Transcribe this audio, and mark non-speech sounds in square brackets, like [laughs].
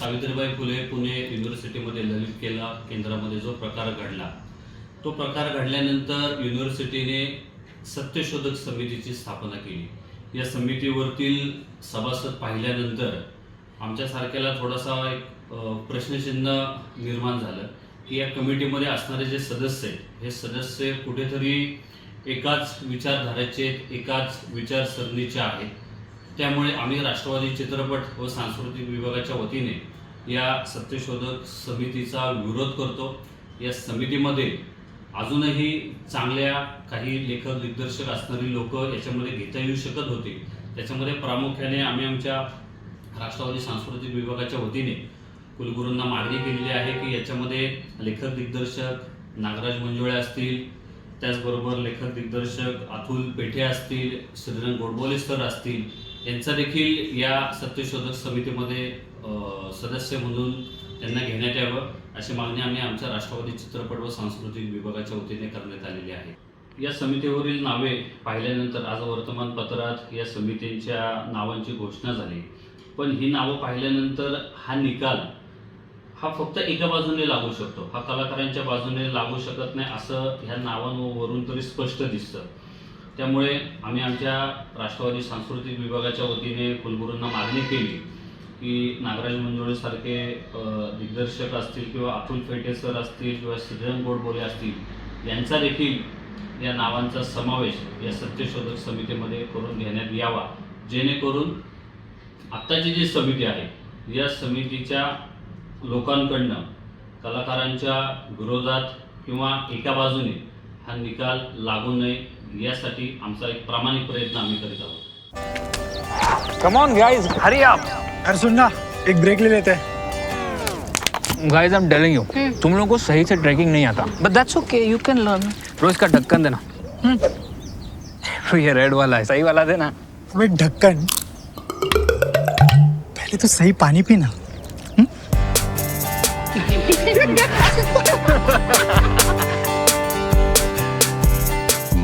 सावित्रीबाई फुले पुणे युनिव्हर्सिटीमध्ये ललित केला केंद्रामध्ये जो प्रकार घडला. तो प्रकार घडल्यानंतर युनिव्हर्सिटीने सत्यशोधक समितीची स्थापना केली. या समितीवरतील सभासद पाहिल्यानंतर आमच्यासारख्याला थोडासा एक प्रश्नचिन्ह निर्माण झालं की या कमिटीमध्ये असणारे जे सदस्य आहेत हे सदस्य कुठेतरी एकाच विचारधारेचे एकाच विचारसरणीचे आहेत. त्यामुळे आम्ही राष्ट्रवादी चित्रपट व सांस्कृतिक विभागाच्या वतीने या सत्यशोधक समितीचा विरोध करतो. या समितीमध्ये अजूनही चांगल्या काही लेखक दिग्दर्शक असणारी लोक याच्यामध्ये घेता येऊ शकत होती. त्याच्यामध्ये प्रामुख्याने आम्ही आमच्या राष्ट्रवादी सांस्कृतिक विभागाच्या वतीने कुलगुरूंना मागणी केलेली आहे की याच्यामध्ये लेखक दिग्दर्शक नागराज मंजुळे असतील त्याचबरोबर लेखक दिग्दर्शक अतुल पेठे असतील श्रीरंग गोडबोले सर असतील यांचा देखील या सत्यशोधक समितीमध्ये सदस्य म्हणून त्यांना घेण्यात यावं अशी मागणी आम्ही आमच्या राष्ट्रवादी चित्रपट व सांस्कृतिक विभागाच्या वतीने करण्यात आलेली आहे. या समितीवरील नावे पाहिल्यानंतर आज वर्तमानपत्रात या समितींच्या नावांची घोषणा झाली. पण ही नावं पाहिल्यानंतर हा निकाल हा फक्त एका बाजूने लागू शकतो. हा कलाकारांच्या बाजूने लागू शकत नाही असं ह्या नावांवरून तरी स्पष्ट दिसतं. त्यामुळे आम्ही आमच्या राष्ट्रवादी सांस्कृतिक विभागाच्या वतीने कुलगुरूंना मागणी केली की नागराज मंजुळेसारखे दिग्दर्शक असतील किंवा अतुल फेटे सर असतील किंवा श्रीरंग गोडबोले असतील यांचा देखील या नावांचा समावेश या सत्यशोधक समितीमध्ये करून घेण्यात यावा. जेणेकरून आत्ताची जी समिती आहे या समितीच्या लोकांकडनं कलाकारांच्या विरोधात किंवा एका बाजूने हा निकाल लागू नये यासाठी आमचा एक प्रामाणिक प्रयत्न आम्ही करीत आहोत. कम ऑन गाइस हरी आप अरे सुन ना एक ब्रेक ले लेते. हैं guys I am telling you तुम लोगों को सही से ट्रैकिंग नहीं आता. But that's okay, you can learn. रोज का ढक्कन देना. तो ये रेड वाला है. सही वाला देना. अबे ढक्कन पहले तो सही पानी पीना. [laughs]